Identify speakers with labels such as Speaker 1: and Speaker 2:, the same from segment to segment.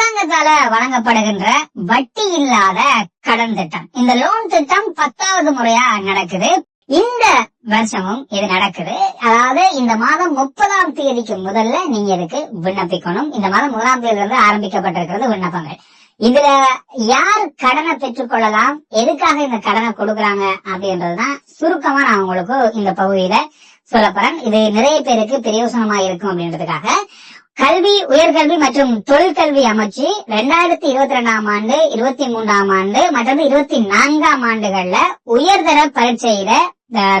Speaker 1: அரசாங்கத்தால வழங்கப்படுகின்ற வட்டி இல்லாத கடன் திட்டம். இந்த லோன் திட்டம் பத்தாவது முறையா நடக்குது. இந்த வருஷமும் இது நடக்குது. அதாவது இந்த மாதம் முப்பதாம் தேதிக்கு முதல்ல நீங்க இதுக்கு விண்ணப்பிக்கணும். இந்த மாதம் முதலாம் தேதியில இருந்து ஆரம்பிக்கப்பட்டிருக்கிறது விண்ணப்பங்கள். இதுல யார் கடனை பெற்றுக்கொள்ளலாம் எதுக்காக இந்த கடனை கொடுக்கறாங்க? அப்படின்றதுதான் சுருக்கமா நான் உங்களுக்கு இந்த பகுதியில சொல்லப் போறேன். இது நிறைய பேருக்கு பிரயோசனமா இருக்கும் அப்படின்றதுக்காக கல்வி உயர்கல்வி மற்றும் தொழிற்கல்வி அமைச்சு ரெண்டாயிரத்தி இருபத்தி ரெண்டாம் ஆண்டு இருபத்தி மூன்றாம் ஆண்டு மற்றும் இருபத்தி நான்காம் ஆண்டுகள்ல உயர்தர பரீட்சையில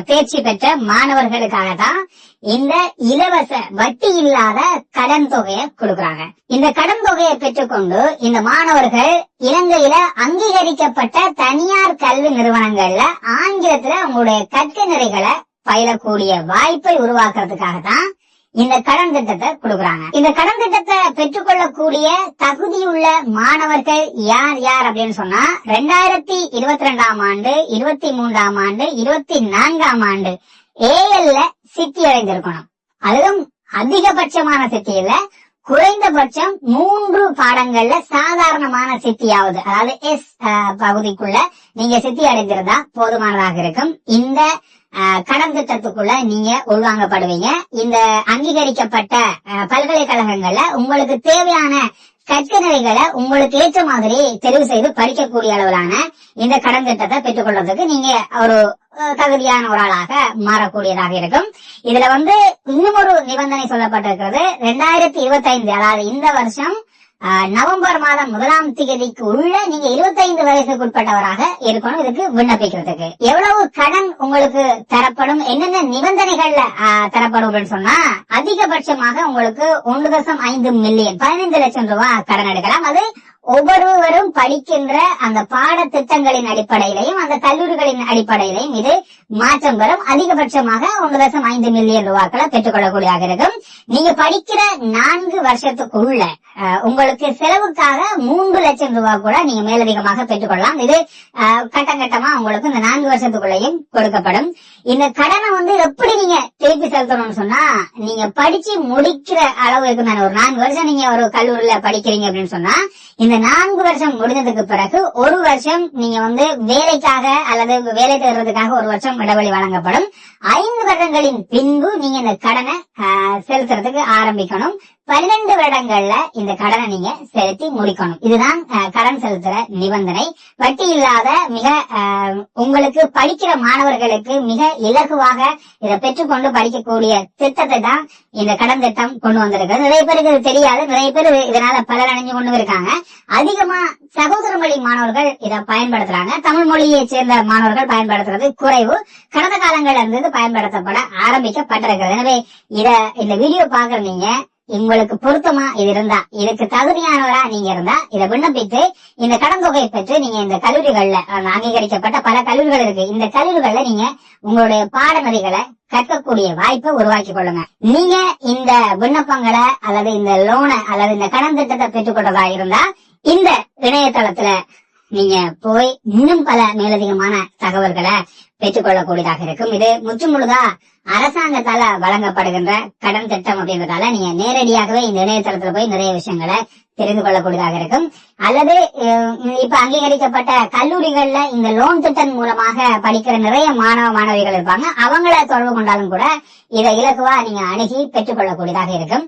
Speaker 1: தேர்ச்சி பெற்ற மாணவர்களுக்காக தான் இந்த இலவச வட்டி இல்லாத கடன் தொகையை கொடுக்கறாங்க. இந்த கடன் தொகையை பெற்றுக்கொண்டு இந்த மாணவர்கள் இலங்கையில அங்கீகரிக்கப்பட்ட தனியார் கல்வி நிறுவனங்கள்ல ஆங்கிலத்துல அவங்களுடைய கற்க நிறைகளை பயிலக்கூடிய வாய்ப்பை உருவாக்குறதுக்காக தான் இந்த கடன் திட்டத்தை கொடுக்கறாங்க. இந்த கடன் திட்டத்தை பெற்றுக்கொள்ளக்கூடிய தகுதியுள்ள மாணவர்கள் யார் யார் அப்படின்னு சொன்னா ரெண்டாயிரத்தி இருபத்தி ரெண்டாம் ஆண்டு இருபத்தி மூன்றாம் ஆண்டு இருபத்தி நான்காம் ஆண்டு ஏஎல்ல சித்தி அடைந்திருக்கணும். அதுவும் அதிகபட்சமான சித்தியில குறைந்தபட்சம் மூன்று பாடங்கள்ல சாதாரணமான சித்தியாவது. அதாவது எஸ் பகுதிக்குள்ள நீங்க சித்தி அடைந்திருந்தா போதுமானதாக இருக்கும். இந்த கடன் திட்டத்துக்குள்ள நீங்க உள்வாங்கப்படுவீங்க. இந்த அங்கீகரிக்கப்பட்ட பல்கலைக்கழகங்கள்ல உங்களுக்கு தேவையான கற்க நிலைகளை உங்களுக்கு ஏற்ற மாதிரி தெரிவு செய்து படிக்கக்கூடிய அளவிலான இந்த கடன் திட்டத்தை பெற்றுக்கொள்றதுக்கு நீங்க ஒரு தகுதியான ஒரு ஆளாக மாறக்கூடியதாக இருக்கும். இதுல வந்து இன்னும் ஒரு நிபந்தனை சொல்லப்பட்டிருக்கிறது. ரெண்டாயிரத்தி இருபத்தி ஐந்து அதாவது இந்த வருஷம் நவம்பர் மாதம் முதலாம் தேதிக்கு உள்ள நீங்க 25 வயசுக்கு உட்பட்டவராக இருக்கணும். இதுக்கு விண்ணப்பிக்கிறதுக்கு. எவ்வளவு கடன் உங்களுக்கு தரப்படும்? என்னென்ன நிபந்தனைகள்ல தரப்படும் அப்படின்னு சொன்னா அதிகபட்சமாக உங்களுக்கு ஒன்று தசம் ஐந்து மில்லியன் பதினைந்து லட்சம் ரூபாய் கடன் எடுக்கலாம். அது ஒவ்வொருவரும் படிக்கின்ற அந்த பாடத்திட்டங்களின் அடிப்படையிலையும் அந்த கல்லூரிகளின் அடிப்படையிலையும் இது மாற்றம் பெறும். அதிகபட்சமாக ஒன்று தசம் ஐந்து மில்லியன் ரூபாக்களை பெற்றுக்கொள்ளக்கூடியதாக இருக்கும். நீங்க படிக்கிற நான்கு வருஷத்துக்குள்ள உங்களுக்கு செலவுக்காக மூன்று லட்சம் ரூபாய் கூட நீங்க மேலதிகமாக பெற்றுக்கொள்ளலாம். இது கட்டம் கட்டமா உங்களுக்கு இந்த நான்கு வருஷத்துக்குள்ளேயும் கொடுக்கப்படும். இந்த கடனை வந்து எப்படி நீங்க திருப்பி செலுத்தணும்னு சொன்னா நீங்க படிச்சு முடிக்கிற அளவு இருக்கும். ஒரு நான்கு வருஷம் நீங்க ஒரு கல்லூரியில படிக்கிறீங்க அப்படின்னு சொன்னா இந்த நான்கு வருஷம் முடிஞ்சதுக்கு பிறகு ஒரு வருஷம் நீங்க வந்து வேலைக்காக அல்லது வேலை தேடுறதுக்காக ஒரு வருஷம் இடைவெளி வழங்கப்படும். ஐந்து வருடங்களின் பின்பு நீங்க இந்த கடனை செலுத்துறதுக்கு ஆரம்பிக்கணும். பன்னிரண்டு வருடங்கள்ல இந்த இந்த கடனை நீங்க செலுத்தி முடிக்கணும். இதுதான் கடன் செலுத்துற நிபந்தனை. வட்டி இல்லாத மிக உங்களுக்கு படிக்கிற மாணவர்களுக்கு மிக இலகுவாக இதை பெற்றுக்கொண்டு படிக்கக்கூடிய திட்டத்தை தான் இந்த கடன் திட்டம் கொண்டு வந்திருக்கு நிறைய பேருக்கு இது தெரியாது. நிறைய பேர் இதனால பலர் அணிஞ்சு கொண்டு இருக்காங்க. அதிகமா சகோதர மொழி மாணவர்கள் இதை பயன்படுத்துறாங்க. தமிழ் மொழியை சேர்ந்த மாணவர்கள் பயன்படுத்துறது குறைவு. கடந்த காலங்கள்ல இருந்து பயன்படுத்தப்பட ஆரம்பிக்கப்பட்டிருக்கிறது. எனவே இத இந்த வீடியோ பாக்குற நீங்க உங்களுக்கு பொருத்தமா இது இருந்தா இதுக்கு தகுதியானவரா நீங்க இருந்தா இதை விண்ணப்பித்து இந்த கடன் தொகையை பெற்று நீங்க இந்த கல்லூரிகள்ல அங்கீகரிக்கப்பட்ட பல கல்லூரிகள் இருக்கு. இந்த கல்லூரிகள்ல நீங்க உங்களுடைய பாடநெறிகளை கற்கக்கூடிய வாய்ப்பை உருவாக்கி கொள்ளுங்க. நீங்க இந்த விண்ணப்பங்களை அல்லது இந்த லோனை அல்லது இந்த கடன் திட்டத்தை பெற்றுக்கொண்டதா இருந்தா இந்த இணையதளத்துல நீங்க போய் இன்னும் பல மேலதிகமான தகவல்களை பெற்றுக்கொள்ளக்கூடியதாக இருக்கும். இது முற்றுமுழுதா அரசாங்கத்தால வழங்கப்படுகின்ற கடன் திட்டம் அப்படின்றதால நீங்க நேரடியாகவே இந்த இணையதளத்துல போய் நிறைய விஷயங்களை தெரிந்து கொள்ளக்கூடியதாக இருக்கும். அல்லது இப்ப அங்கீகரிக்கப்பட்ட கல்லூரிகள்ல இந்த லோன் திட்டம் மூலமாக படிக்கிற நிறைய மாணவ மாணவிகள் இருப்பாங்க. அவங்கள தொடர்பு கொண்டாலும் கூட இதை இலகுவா நீங்க அணுகி பெற்றுக்கொள்ளக்கூடியதாக இருக்கும்.